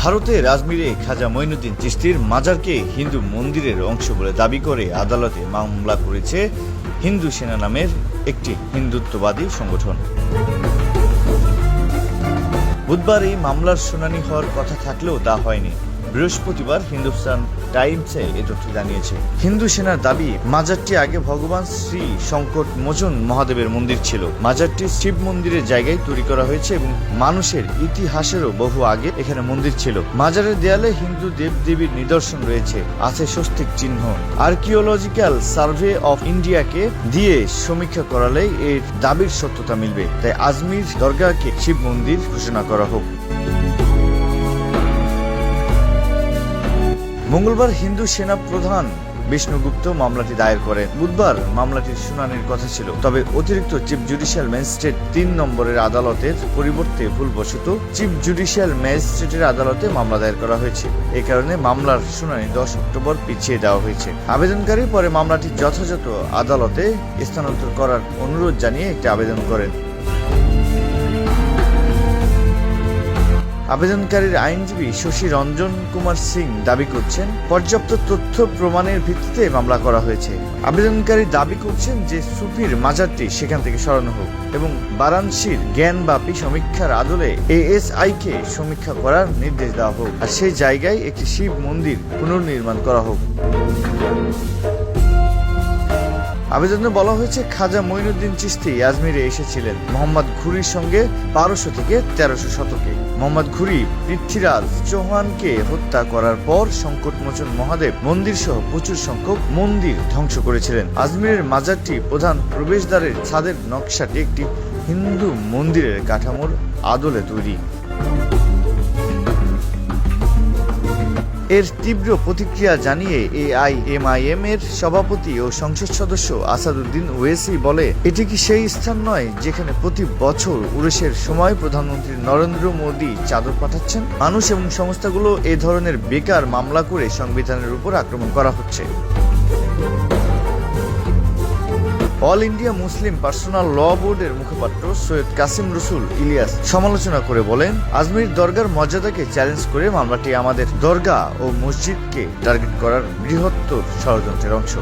ভারতের রাজমীরে খাজা মঈনুদ্দিন চিস্তির মাজারকে হিন্দু মন্দিরের অংশ বলে দাবি করে আদালতে মামলা করেছে হিন্দু সেনা নামের একটি হিন্দুত্ববাদী সংগঠন। বুধবার এই মামলার শুনানি হওয়ার কথা থাকলেও তা হয়নি। বৃহস্পতিবার হিন্দুস্তান টাইমসে এ তথ্য জানিয়েছে। হিন্দু সেনার দাবি, মাজারটি আগে ভগবান শ্রী সংকট মোচন মহাদেবের মন্দির ছিল। মাজারটি শিব মন্দিরের জায়গায় তৈরি করা হয়েছে এবং মানুষের ইতিহাসেরও বহু আগে এখানে মন্দির ছিল। মাজারের দেয়ালে হিন্দু দেবদেবীর নিদর্শন রয়েছে, আছে স্বস্তিক চিহ্ন। আর্কিওলজিক্যাল সার্ভে অফ ইন্ডিয়াকে দিয়ে সমীক্ষা করালেই এর দাবির সত্যতা মিলবে। তাই আজমির দরগাকে শিব মন্দির ঘোষণা করা হোক। মঙ্গলবার হিন্দু সেনা প্রধান বিষ্ণুগুপ্ত মামলাটি দায়ের করেন বুধবার মামলাটির শুনানির কথা ছিল। তবে অতিরিক্ত চিফ জুডিশিয়াল ম্যাজিস্ট্রেট তিন নম্বরের আদালতের পরিবর্তে ভুলবশত চিফ জুডিশিয়াল ম্যাজিস্ট্রেটের আদালতে মামলা দায়ের করা হয়েছে। এ কারণে মামলার শুনানি দশ অক্টোবর পিছিয়ে দেওয়া হয়েছে। আবেদনকারী পরে মামলাটি যথাযথ আদালতে স্থানান্তর করার অনুরোধ জানিয়ে একটি আবেদন করেন। আবেদনকারীর আইনজীবী শশী রঞ্জন কুমার সিং দাবি করছেন, পর্যাপ্ত তথ্য প্রমাণের ভিত্তিতে মামলা করা হয়েছে। আবেদনকারী দাবি করছেন যে সুফির মাজারটি সেখান থেকে সরানো হোক এবং বারাণসীর জ্ঞানব্যাপী সমীক্ষার আদলে এএসআই কে সমীক্ষা করার নির্দেশ দেওয়া হোক আর সেই জায়গায় একটি শিব মন্দির পুনর্নির্মাণ করা হোক। আবেদনে বলা হয়েছে, খাজা মঈনুদ্দিন চিস্তি আজমিরে এসেছিলেন। মোহাম্মদ ঘুরির সঙ্গে বারোশো থেকে তেরোশো শতকে। মোহাম্মদ ঘুরি, পৃথ্বীরাজ চৌহানকে হত্যা করার পর সংকটমোচন মহাদেব মন্দির সহ প্রচুর সংখ্যক মন্দির ধ্বংস করেছিলেন। আজমিরের মাজারটি প্রধান প্রবেশদ্বারের ছাদের নকশাটি একটি হিন্দু মন্দিরের কাঠামোর আদলে তৈরি। এর তীব্র প্রতিক্রিয়া জানিয়ে এআইএমআইএম এর সভাপতি ও সংসদ সদস্য আসাদুদ্দিন ওয়েসি বলে, এটি কি সেই স্থান নয় যেখানে প্রতি বছর উড়েসের সময় প্রধানমন্ত্রী নরেন্দ্র মোদী চাদর পাঠাচ্ছেন? মানুষ এবং সংস্থাগুলো এ ধরনের বেকার মামলা করে সংবিধানের উপর আক্রমণ করা হচ্ছে। All India Muslim personal law বোর্ডের মুখপাত্র সৈয়দ কাসিম রসুল ইলিয়াস সমালোচনা করে বলেন, আজমির দরগার মর্যাদাকে চ্যালেঞ্জ করে মামলাটি আমাদের দরগা ও মসজিদকে টার্গেট করার বৃহত্তর ষড়যন্ত্রের অংশ।